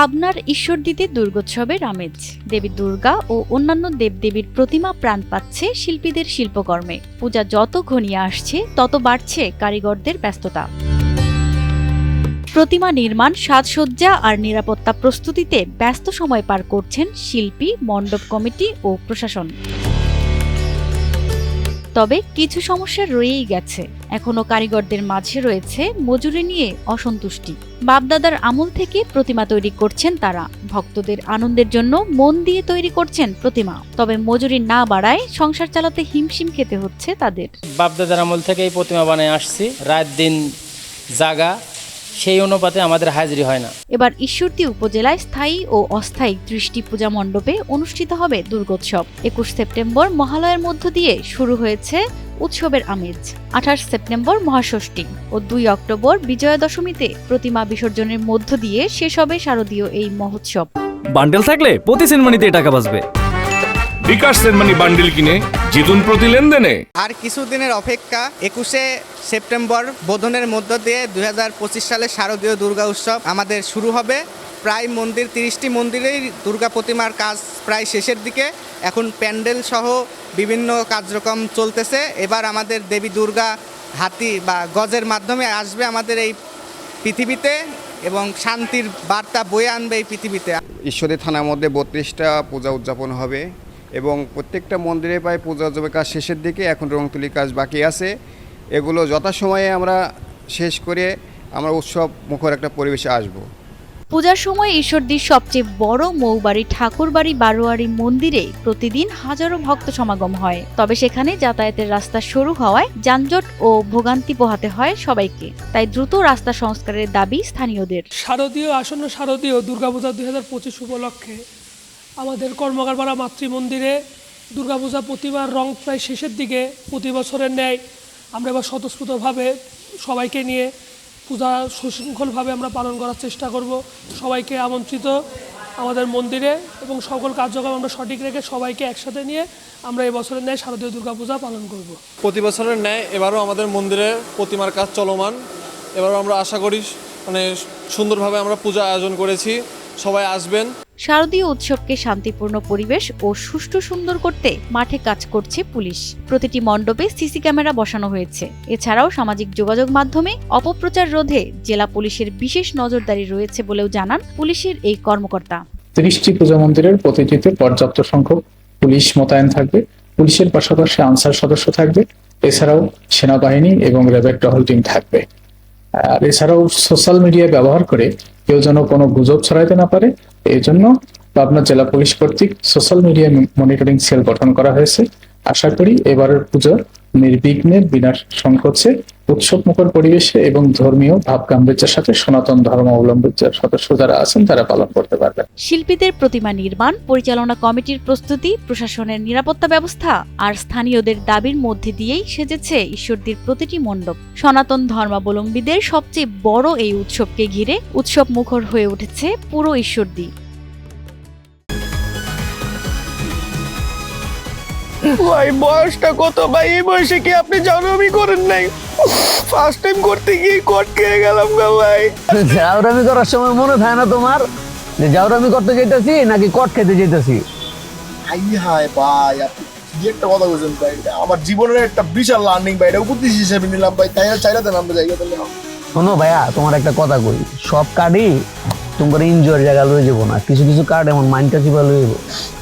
পাবনার ঈশ্বরদীতে দুর্গোৎসবের আমেজ দেবী দুর্গা ও অন্যান্য দেবদেবীর প্রতিমা প্রাণ পাচ্ছে শিল্পীদের শিল্পকর্মে। পূজা যত ঘনিয়ে আসছে, তত বাড়ছে কারিগরদের ব্যস্ততা। প্রতিমা নির্মাণ, সাজসজ্জা আর নিরাপত্তা প্রস্তুতিতে ব্যস্ত সময় পার করছেন শিল্পী, মণ্ডপ কমিটি ও প্রশাসন। তবে কিছু সমস্যা রয়েই গেছে। এখনও কারিগরদের মাঝে রয়েছে মজুরি নিয়ে অসন্তুষ্টি। বাপদাদার আমল থেকে প্রতিমা তৈরি করছেন তারা। ভক্তদের আনন্দের জন্য মন দিয়ে তৈরি করছেন প্রতিমা। তবে মজুরি না বাড়ায় সংসার চালাতে হিমশিম খেতে হচ্ছে তাদের। বাপদাদার আমল থেকে এই প্রতিমা বানায় আসছি। রাত দিন জাগা সেই অনুপাতে আমাদের হাজিরি হয় না। এবার ঈশ্বরদী উপজেলায় স্থায়ী ও অস্থায়ী দৃষ্টি পূজা মণ্ডপে অনুষ্ঠিত হবে দুর্গোৎসব। একুশ সেপ্টেম্বর মহালয়ের মধ্য দিয়ে শুরু হয়েছে উৎসবের আমেজ। আঠাশ সেপ্টেম্বর মহাষষ্ঠী ও দুই অক্টোবর বিজয়া দশমীতে প্রতিমা বিসর্জনের মধ্য দিয়ে শেষ হবে শারদীয় এই মহোৎসব। বান্ডেল থাকলে প্রতি সেনমানিতে টাকা বাঁচবে। বিকাশ সেনমানি বান্ডিল কিনে জিতুন প্রতি লেনদেনে। আর কিছুদিনের অপেক্ষা একুশে সেপ্টেম্বর বোধনের মধ্য দিয়ে দু হাজার পঁচিশ সালে শারদীয় দুর্গা উৎসব আমাদের শুরু হবে। প্রায় মন্দির তিরিশটি মন্দিরেই দুর্গা প্রতিমার কাজ প্রায় শেষের দিকে। এখন প্যান্ডেল সহ বিভিন্ন কার্যক্রম চলতেছে। এবার আমাদের দেবী দুর্গা হাতি বা গজের মাধ্যমে আসবে আমাদের এই পৃথিবীতে এবং শান্তির বার্তা বয়ে আনবে এই পৃথিবীতে। ঈশ্বরী থানার মধ্যে বত্রিশটা পূজা উদযাপন হবে। এবং প্রত্যেকটা মন্দিরে প্রায় পূজা উদযাপনের কাজ শেষের দিকে এখন রংতুলি কাজ বাকি আছে। এগুলো যথাসময়ে আমরা শেষ করে আমরা উৎসব মুখর একটা পরিবেশে আসব। পূজার সময় ঈশ্বরদীর সবচেয়ে বড় মৌবাড়ি ঠাকুরবাড়ি বারোয়ারি মন্দিরে প্রতিদিন হাজারো ভক্ত সমাগম হয়। তবে সেখানে যাতায়াতের রাস্তা সরু হওয়ায় যানজট ও ভোগান্তি পোহাতে হয় সবাইকে। তাই দ্রুত রাস্তা সংস্কারের দাবি স্থানীয়দের। শারদীয় আসন্ন শারদীয় দুর্গাপূজা দুই হাজার পঁচিশ উপলক্ষে আমাদের কর্মকারপাড়া মাতৃমন্দিরে দুর্গাপূজা প্রতিমার রং প্রায় শেষের দিকে প্রতি বছরের ন্যায় আমরা এবার স্বতঃস্ফূর্তভাবে সবাইকে নিয়ে পূজা সুশৃঙ্খলভাবে আমরা পালন করার চেষ্টা করব। সবাইকে আমন্ত্রিত আমাদের মন্দিরে এবং সকল কার্যক্রম আমরা সঠিক রেখে সবাইকে একসাথে নিয়ে আমরা এই বছরের ন্যায় শারদীয় দুর্গাপূজা পালন করব। প্রতি বছরের ন্যায় এবারও আমাদের মন্দিরে প্রতিমার কাজ চলমান। এবারও আমরা আশা করি মানে সুন্দরভাবে আমরা পূজা আয়োজন করেছি। সবাই আসবেন। শারদীয় উৎসবকে শান্তিপূর্ণ পরিবেশ ও সুষ্ঠু সুন্দর করতে মাঠে কাজ করছে পুলিশ। প্রতিটি মণ্ডপে সিসি ক্যামেরা বসানো হয়েছে। এছাড়াও সামাজিক যোগাযোগ মাধ্যমে অপপ্রচার রোধে জেলা পুলিশের বিশেষ নজরদারি রয়েছে বলেও জানান পুলিশের এই কর্মকর্তা। তিরিশটি পূজা মন্দিরের প্রতিটিতে পর্যাপ্ত সংখ্যক পুলিশ মোতায়েন থাকবে। পুলিশের পাশাপাশি আনসার সদস্য থাকবে। এছাড়াও সেনাবাহিনী এবং র্যাবের টহল টিম থাকবে। আর এছাড়াও সোশ্যাল মিডিয়া ব্যবহার করে কেউ যেন কোনো গুজব ছড়াইতে না পারে এই জন্য পাবনা জেলা পুলিশ কর্তৃক সোশ্যাল মিডিয়া মনিটরিং সেল গঠন করা হয়েছে। আশা করি এবারের পুজো নির্বিঘ্নে বিনা সংকোচে উৎসব মুখর পরিবেশে এবং ধর্মীয় ভাব গাম্ভীর্যের সাথে সনাতন ধর্ম অবলম্বী সদস্য যারা আছেন তারা পালন করতে পারবেন। শিল্পীদের প্রতিমা নির্মাণ, পরিচালনা কমিটির প্রস্তুতি, প্রশাসনের নিরাপত্তা ব্যবস্থা আর স্থানীয়দের দাবির মধ্যে দিয়েই সেজেছে ঈশ্বরদীর প্রতিটি মণ্ডপ। সনাতন ধর্মাবলম্বীদের সবচেয়ে বড় এই উৎসবকে ঘিরে উৎসব মুখর হয়ে উঠেছে পুরো ঈশ্বরদী। ভাই বয়সটা কত? ভাই এই বয়সে কি আপনি জানাবি করেন নাই? ফার্স্ট টাইম করতে গিয়ে কট খেয়ে গেলাম গা ভাই। জাউরামি করার সময় মনে থাকে না তোমার? যে জাউরামি করতে যেতেছি নাকি কট খেতে যেতেছি হাই হাই ভাই আপনি কি একটা কথা বলছেন ভাই? আমার জীবনের একটা বিশাল লার্নিং ভাই এটা উপদেশ হিসেবে নিলাম ভাই তাই চাইলে দেন আমরা জায়গা দিলে শোনো ভাইয়া তোমার একটা কথা কই সব কার্ডই তোমার এনজয়ের জায়গা লয়ে যাব না কিছু কিছু কার্ড এমন মাইন্ডটা চিপা লয়ে যাব?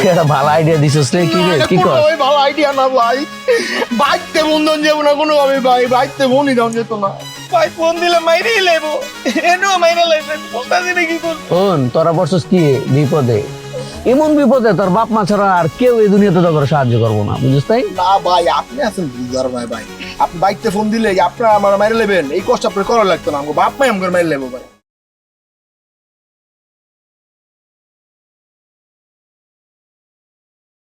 তুই একটা ভালো আইডিয়া দিছিস রে কি রে কি কর? ভাই ভালো আইডিয়া না ভাই। বাইকতে বন্ধন যাব না কোনো ভাবে ভাই বাইকতে বনি দাম যেত না। ভাই ফোন দিলে মাইরেই লেবো এনো মাইরে লাইছে বুঝতাছি না কি করব শোন তোরা বসছিস কি বিপদে? এমন বিপদে তোর বাপ মা ছাড়া আর কেউ এই দুনিয়াতে তোর সাহায্য করব না বুঝিস তাই? না ভাই আপনি আছেন বুঝার ভাই ভাই। আপনি বাইকতে ফোন দিলে আপনার আমার মাইরে নেবেন এই কষ্ট আপনার করা লাগতো না আমাকে বাপ মাই আমাকে মাইরে লেবো ভাই।